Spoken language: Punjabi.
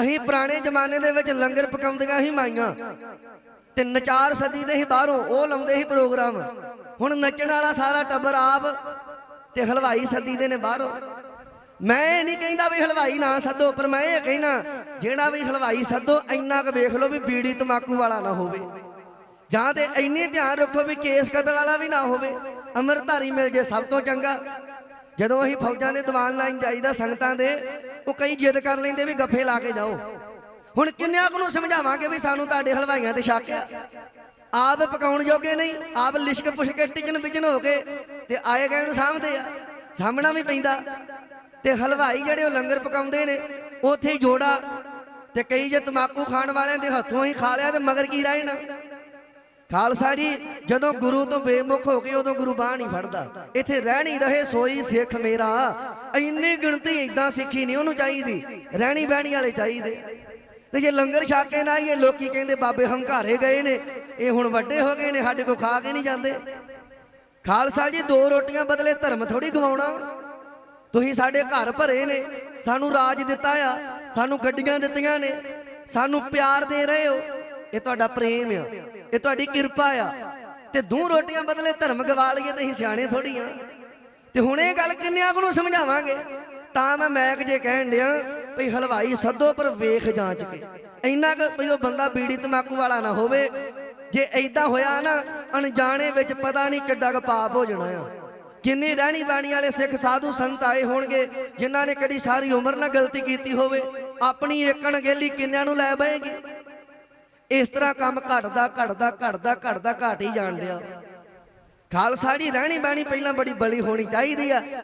ਅਸੀਂ ਪੁਰਾਣੇ ਜ਼ਮਾਨੇ ਦੇ ਵਿੱਚ ਲੰਗਰ ਪਕਾਉਂਦੀਆਂ ਸੀ ਮਾਈਆਂ। ਤੇ ਨਚਾਰ ਸਦੀ ਦੇ ਹੀ ਬਾਹਰੋਂ ਉਹ ਲਾਉਂਦੇ ਸੀ ਪ੍ਰੋਗਰਾਮ। ਹੁਣ ਨੱਚਣ ਵਾਲਾ ਸਾਰਾ ਟੱਬਰ ਆਪ ਤੇ ਹਲਵਾਈ ਸਦੀ ਦੇ ਨੇ ਬਾਹਰੋਂ। ਮੈਂ ਇਹ ਨਹੀਂ ਕਹਿੰਦਾ ਵੀ ਹਲਵਾਈ ਨਾ ਸੱਦੋ, ਪਰ ਮੈਂ ਇਹ ਕਹਿਣਾ ਜਿਹੜਾ ਵੀ ਹਲਵਾਈ ਸੱਦੋ, ਇੰਨਾ ਕੁ ਵੇਖ ਲਓ ਵੀ ਬੀੜੀ ਤਮਾਕੂ ਵਾਲਾ ਨਾ ਹੋਵੇ। ਜਾਂ ਤੇ ਇੰਨੇ ਧਿਆਨ ਰੱਖੋ ਵੀ ਕੇਸ ਕਤਲ ਵਾਲਾ ਵੀ ਨਾ ਹੋਵੇ। ਅਮਰਧਾਰੀ ਮਿਲ ਜੇ ਸਭ ਤੋਂ ਚੰਗਾ। ਜਦੋਂ ਅਸੀਂ ਫੌਜਾਂ ਦੇ ਦੀਵਾਨ ਲਾਈਨ ਜਾਈਦਾ ਸੰਗਤਾਂ ਦੇ ਉਹ ਕਈ ਜਿੱਦ ਕਰ ਲੈਂਦੇ ਵੀ ਗੱਫੇ ਲਾ ਕੇ ਜਾਓ। ਹੁਣ ਕਿੰਨਿਆਂ ਕੁ ਨੂੰ ਸਮਝਾਵਾਂਗੇ ਵੀ ਸਾਨੂੰ ਤੁਹਾਡੇ ਹਲਵਾਈਆਂ ਤੇ ਸ਼ੱਕ ਆ? ਆਪ ਪਕਾਉਣ ਜੋਗੇ ਨਹੀਂ, ਆਪ ਲਿਸ਼ਕ ਪੁਸ਼ਕ ਕੇ ਟਿਚਨ ਵਿਚਨ ਹੋ ਕੇ ਤੇ ਆਏ ਗਏ ਨੂੰ ਸਾਂਭਦੇ ਆ। ਸਾਹਮਣਾ ਵੀ ਪੈਂਦਾ। ਤੇ ਹਲਵਾਈ ਜਿਹੜੇ ਉਹ ਲੰਗਰ ਪਕਾਉਂਦੇ ਨੇ ਉੱਥੇ ਹੀ ਜੋੜਾ ਤੇ ਕਈ ਜੇ ਤਮਾਕੂ ਖਾਣ ਵਾਲਿਆਂ ਦੇ ਹੱਥੋਂ ਹੀ ਖਾ ਲਿਆ ਤੇ ਮਗਰ ਕੀ ਰਹਿਣਾ? ਖਾਲਸਾ ਜੀ, ਜਦੋਂ ਗੁਰੂ ਤੋਂ ਬੇਮੁਖ ਹੋ ਕੇ ਉਦੋਂ ਗੁਰੂ ਬਾਹ ਨਹੀਂ ਫੜਦਾ। ਇੱਥੇ ਰਹਿਣੀ ਰਹੇ ਸੋਈ ਸਿੱਖ ਮੇਰਾ। ਇੰਨੀ ਗਿਣਤੀ ਇਦਾਂ ਸਿੱਖੀ ਨਹੀਂ ਉਹਨੂੰ ਚਾਹੀਦੀ। ਰਹਿਣੀ ਬਹਿਣੀ ਵਾਲੇ ਚਾਹੀਦੇ। ਤੇ ਜੇ ਲੰਗਰ ਛਕ ਕੇ ਨਾ ਆਈਏ, ਲੋਕੀ ਕਹਿੰਦੇ ਬਾਬੇ ਹੰਕਾਰੇ ਗਏ ਨੇ। ਇਹ ਹੁਣ ਵੱਡੇ ਹੋ ਗਏ ਨੇ, ਸਾਡੇ ਕੋ ਖਾ ਕੇ ਨਹੀਂ ਜਾਂਦੇ। ਖਾਲਸਾ ਜੀ, ਦੋ ਰੋਟੀਆਂ ਬਦਲੇ ਧਰਮ ਥੋੜੀ ਗਵਾਉਣਾ। ਤੁਸੀਂ ਸਾਡੇ ਘਰ ਭਰੇ ਨੇ, ਸਾਨੂੰ ਰਾਜ ਦਿੱਤਾ ਆ, ਸਾਨੂੰ ਗੱਡੀਆਂ ਦਿੱਤੀਆਂ ਨੇ, ਸਾਨੂੰ ਪਿਆਰ ਦੇ ਰਹੇ ਹੋ। ਇਹ ਤੁਹਾਡਾ ਪ੍ਰੇਮ ਆ। ਇਹ ਤੁਹਾਡੀ ਕਿਰਪਾ ਆ। ਤੇ ਦੋ ਰੋਟੀਆਂ ਬਦਲੇ ਧਰਮ ਗਵਾ ਲਈਏ ਤੇ ਅਸੀਂ ਸਿਆਣੇ ਥੋੜੀ ਆ। ਤੇ ਹੁਣ ਇਹ ਗੱਲ ਕਿੰਨਿਆਂ ਨੂੰ ਸਮਝਾਵਾਂਗੇ? ਤਾਂ ਮੈਂ ਮੈਕ ਜੇ ਕਹਿਣ ਡਿਆ ਭਈ ਹਲਵਾਈ ਸੱਦੋ ਪਰ ਵੇਖ ਜਾਂਚ ਕੇ। ਇੰਨਾ ਕੁ ਭਈ ਉਹ ਬੰਦਾ ਬੀੜੀ ਤਮਾਕੂ ਵਾਲਾ ਨਾ ਹੋਵੇ। ਜੇ ਐਦਾਂ ਹੋਇਆ ਨਾ, ਅਣਜਾਣੇ ਵਿੱਚ ਪਤਾ ਨਹੀਂ ਕਿੱਡਾ ਕੁ ਪਾਪ ਹੋ ਜਾਣਾ ਆ। ਕਿੰਨੇ ਰਹਿਣੀ ਬਾਣੀ ਵਾਲੇ ਸਿੱਖ ਸਾਧੂ ਸੰਤ ਆਏ ਹੋਣਗੇ, ਜਿਨ੍ਹਾਂ ਨੇ ਕਦੀ ਸਾਰੀ ਉਮਰ ਨਾਲ ਗਲਤੀ ਕੀਤੀ ਹੋਵੇ। ਆਪਣੀ ਏਕਣ ਗੇਲੀ ਕਿੰਨਿਆਂ ਨੂੰ ਲੈ ਬਏਗੀ? ਇਸ ਤਰ੍ਹਾਂ ਕੰਮ ਘਟਦਾ ਘਟਦਾ ਘਟਦਾ ਘਟਦਾ, ਘਟ ਹੀ ਜਾਣ ਡਿਆ। ਖਾਲਸਾ ਜੀ ਰਹਿਣੀ ਬਾਣੀ ਪਹਿਲਾਂ ਬੜੀ ਬਲੀ ਹੋਣੀ ਚਾਹੀਦੀ ਆ।